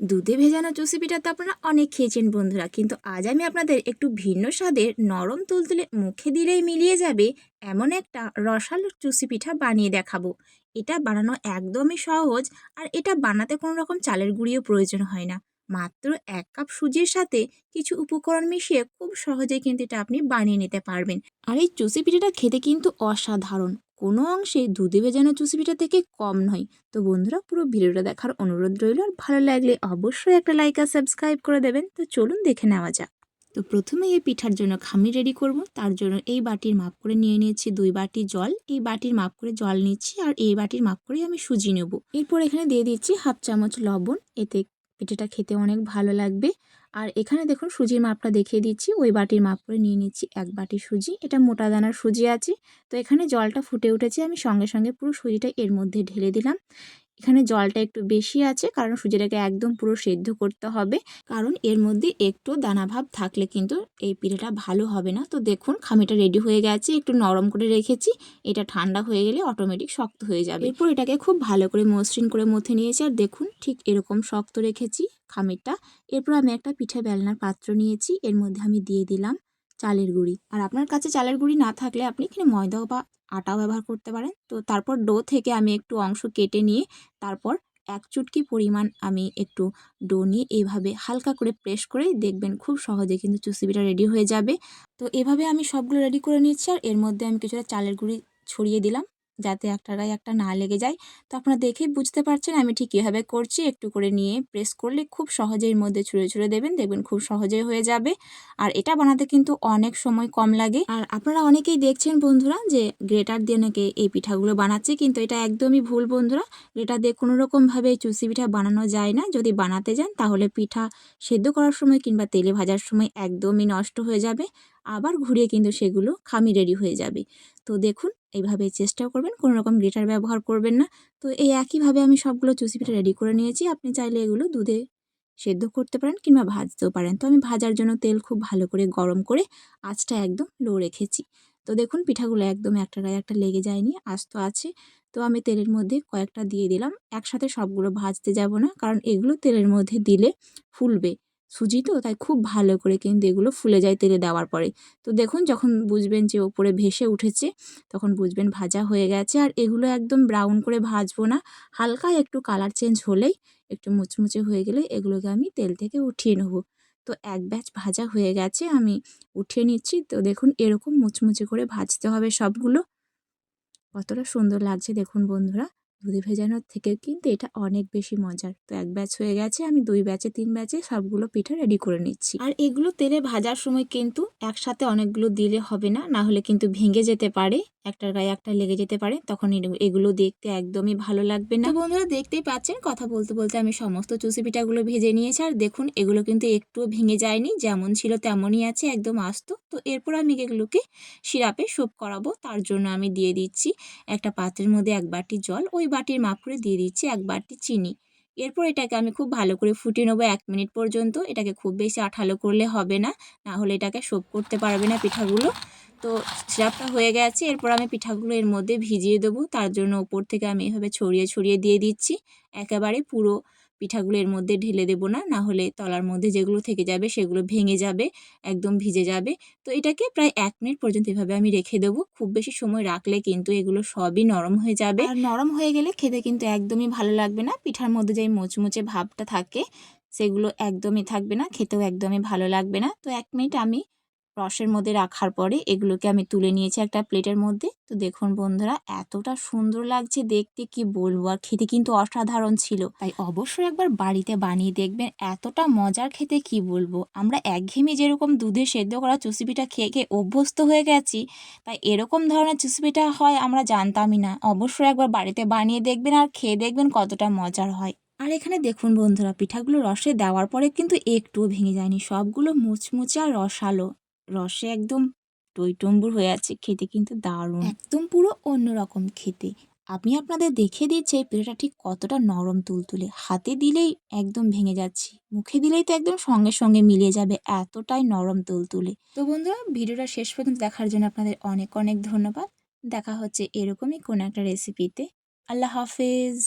দুধে ভেজানো চুষি পিঠা তো আপনারা অনেক খেয়েছেন বন্ধুরা, কিন্তু আজ আমি আপনাদের একটু ভিন্ন স্বাদের নরম তুলতুলে মুখে দিলেই মিলিয়ে যাবে এমন একটা রসালো চুষি পিঠা বানিয়ে দেখাবো। এটা বানানো একদমই সহজ আর এটা বানাতে কোনো রকম চালের গুঁড়িও প্রয়োজন হয় না। মাত্র এক কাপ সুজির সাথে কিছু উপকরণ মিশিয়ে খুব সহজে কিন্তু এটা আপনি বানিয়ে নিতে পারবেন। আর এই চুষি পিঠাটা খেতে কিন্তু অসাধারণ। কোনো অংশে দুধে ভেজানো চুষি পিঠা থেকে কম নয়। তো বন্ধুরা, পুরো ভিডিওটা দেখার অনুরোধ রইল। আর ভালো লাগলে অবশ্যই একটা লাইক আর সাবস্ক্রাইব করে দেবেন। তো চলুন দেখে নেওয়া যাক। তো প্রথমে এই পিঠার জন্য খামির রেডি করব। তার জন্য এই বাটির মাপ করে নিয়ে নিয়েছি দুই বাটি জল। এই বাটির মাপ করে জল নিচ্ছি আর এই বাটির মাপ করে আমি সুজি নেব। এরপর এখানে দিয়ে দিচ্ছি হাফ চামচ লবণ। এতে পিঠাটা খেতে অনেক ভালো লাগবে। আর এখানে দেখুন সুজির মাপটা দেখিয়ে দিচ্ছি। ওই বাটির মাপ করে নিয়ে নিচ্ছি এক বাটি সুজি। এটা মোটা দানার সুজি আছে। তো এখানে জলটা ফুটে উঠেছে। আমি সঙ্গে সঙ্গে পুরো সুজিটা এর মধ্যে ঢেলে দিলাম। এখানে জলটা একটু বেশি আছে, কারণ সুজিটাকে একদম পুরো সেদ্ধ করতে হবে। কারণ এর মধ্যে একটু দানাভাব থাকলে কিন্তু এই পিঠেটা ভালো হবে না। তো দেখুন, খামিটা রেডি হয়ে গেছে, একটু নরম করে রেখেছি। এটা ঠান্ডা হয়ে গেলে অটোমেটিক শক্ত হয়ে যাবে। এরপর এটাকে খুব ভালো করে মসৃণ করে মথে নিয়েছি। আর দেখুন, ঠিক এরকম শক্ত রেখেছি খামিরটা। এরপর আমি একটা পিঠে বেলনার পাত্র নিয়েছি। এর মধ্যে আমি দিয়ে দিলাম চালের গুঁড়ি। আর আপনার কাছে চালের গুঁড়ি না থাকলে আপনি এখানে ময়দাও বা আটাও ব্যবহার করতে পারেন। তো তারপর ডো থেকে আমি একটু অংশ কেটে নিয়ে তারপর এক চুটকি পরিমাণ আমি একটু ডো নিয়ে এইভাবে হালকা করে প্রেস করে দেখবেন খুব সহজে কিন্তু চুসিবিটা রেডি হয়ে যাবে। তো এভাবে আমি সবগুলো রেডি করে নিচ্ছি আর এর মধ্যে আমি কিছুটা চালের গুঁড়ি ছড়িয়ে দিলাম। যাতে একটা গায়ে একটা না লেগে যায়। তো আপনারা দেখেই বুঝতে পারছেন আমি ঠিক কীভাবে করছি। একটু করে নিয়ে প্রেস করলে খুব সহজেই মধ্যে ছুঁড়ে ছুঁড়ে দেবেন। দেখবেন খুব সহজেই হয়ে যাবে। আর এটা বানাতে কিন্তু অনেক সময় কম লাগে। আর আপনারা অনেকেই দেখছেন বন্ধুরা যে গ্রেটার দিয়ে নাকি এই পিঠাগুলো বানাচ্ছে। কিন্তু এটা একদমই ভুল বন্ধুরা। গ্রেটার দিয়ে কোনো রকমভাবে চুষি পিঠা বানানো যায় না। যদি বানাতে যান তাহলে পিঠা সেদ্ধ করার সময় কিংবা তেলে ভাজার সময় একদমই নষ্ট হয়ে যাবে। আবার ঘুরিয়ে কিন্তু সেগুলো খামি রেডি হয়ে যাবে। তো দেখুন, এইভাবে চেষ্টাও করবেন, কোনো রকম গ্রেটার ব্যবহার করবেন না। তো এই একইভাবে আমি সবগুলো চুষি পিঠা রেডি করে নিয়েছি। আপনি চাইলে এগুলো দুধে সেদ্ধ করতে পারেন কিংবা ভাজতেও পারেন। তো আমি ভাজার জন্য তেল খুব ভালো করে গরম করে আঁচটা একদম লো রেখেছি। তো দেখুন, পিঠাগুলো একদম একটা গায়ে একটা লেগে যায়নি, আস্ত আছে। তো আমি তেলের মধ্যে কয়েকটা দিয়ে দিলাম। একসাথে সবগুলো ভাজতে যাব না, কারণ এগুলো তেলের মধ্যে দিলে ফুলবে। সুজি তো, তাই খুব ভালো করে কিন্তু এগুলো ফুলে যায় তেলে দেওয়ার পরে। তো দেখুন, যখন বুঝবেন যে ওপরে ভেসে উঠেছে, তখন বুঝবেন ভাজা হয়ে গেছে। আর এগুলো একদম ব্রাউন করে ভাজবো না, হালকা একটু কালার চেঞ্জ হলেই, একটু মুচমুচে হয়ে গেলে এগুলোকে আমি তেল থেকে উঠিয়ে নেব। তো এক ব্যাচ ভাজা হয়ে গেছে, আমি উঠিয়ে নিচ্ছি। তো দেখুন, এরকম মুচমুচে করে ভাজতে হবে সবগুলো। কতটা সুন্দর লাগছে দেখুন বন্ধুরা। দুধে ভেজানোর থেকে কিন্তু এটা অনেক বেশি মজার। তো এক ব্যাচ হয়ে গেছে, আমি দুই ব্যাচে, তিন ব্যাচে সবগুলো পিঠা রেডি করে নিচ্ছি। আর এগুলো তেলে ভাজার সময় কিন্তু একসাথে অনেকগুলো দিলে হবে না না হলে কিন্তু ভেঙে যেতে পারে। একটার গায়ে একটা লেগে যেতে পারে, তখন এগুলো দেখতে একদমই ভালো লাগবে না। বন্ধুরা দেখতেই পাচ্ছেন, কথা বলতে বলতে আমি সমস্ত চুষি পিঠাগুলো ভেজে নিয়েছি, আর দেখুন এগুলো কিন্তু একটুও ভেঙে যায়নি, যেমন ছিল তেমনই আছে, একদম আস্ত। তো এরপর আমি এগুলোকে সিরাপে সোপ করাবো, তার জন্য আমি দিয়ে দিচ্ছি একটা পাত্রের মধ্যে এক বাটি জল, ওই বাটির মাপ করে দিয়ে দিচ্ছি এক বাটি চিনি। এরপর এটাকে আমি খুব ভালো করে ফুটিয়ে নেব এক মিনিট পর্যন্ত, এটাকে খুব বেশি আঠালো করলে হবে না না হলে এটাকে সোপ করতে পারবে না পিঠাগুলো। তো সিরাপটা হয়ে গেছে। এরপর আমি পিঠাগুলো এর মধ্যে ভিজিয়ে দেবো। তার জন্য ওপর থেকে আমি এভাবে ছড়িয়ে ছড়িয়ে দিয়ে দিচ্ছি। একেবারে পুরো পিঠাগুলো এর মধ্যে ঢেলে দেবো না না হলে তলার মধ্যে যেগুলো থেকে যাবে সেগুলো ভেঙে যাবে, একদম ভিজে যাবে। তো এটাকে প্রায় এক মিনিট পর্যন্ত এভাবে আমি রেখে দেবো। খুব বেশি সময় রাখলে কিন্তু এগুলো সবই নরম হয়ে যাবে। আর নরম হয়ে গেলে খেতে কিন্তু একদমই ভালো লাগবে না। পিঠার মধ্যে যে মুচমুচে ভাবটা থাকে, সেগুলো একদমই থাকবে না, খেতেও একদমই ভালো লাগবে না। তো এক মিনিট আমি রসের মধ্যে রাখার পরে এগুলোকে আমি তুলে নিয়েছি একটা প্লেটের মধ্যে। তো দেখুন বন্ধুরা, এতটা সুন্দর লাগছে দেখতে, কি বলব? আর খেতে কিন্তু অসাধারণ ছিল। তাই অবশ্যই একবার বাড়িতে বানিয়ে দেখবেন, এতটা মজার খেতে কি বলব? আমরা একঘেয়েমি যেরকম দুধে সেদ্ধ করা চুষিপিঠা খেয়ে খেয়ে অভ্যস্ত হয়ে গেছি, তাই এরকম ধরনের চুষিপিঠা হয় আমরা জানতামই না। অবশ্যই একবার বাড়িতে বানিয়ে দেখবেন আর খেয়ে দেখবেন কতটা মজার হয়। আর এখানে দেখুন বন্ধুরা, পিঠাগুলো রসে দেওয়ার পরে কিন্তু একটুও ভেঙে যায়নি। সবগুলো মুচমুচে আর রসালো। রসে একদম টইটম্বুর হয়ে আছে, খেতে কিন্তু দারুণ। একদম পুরো অন্যরকম খেতে। আমি আপনাদের দেখিয়ে দিচ্ছি এই পিঠাটা ঠিক কতটা নরম তুলতুলে। হাতে দিলেই একদম ভেঙে যাচ্ছি। মুখে দিলেই তো একদম সঙ্গে সঙ্গে মিলিয়ে যাবে এতটাই নরম তুলতুলে। তো বন্ধুরা, ভিডিওটা শেষ পর্যন্ত দেখার জন্য আপনাদের অনেক অনেক ধন্যবাদ। দেখা হচ্ছে এরকমই কোনো একটা রেসিপিতে আল্লাহ হাফেজ।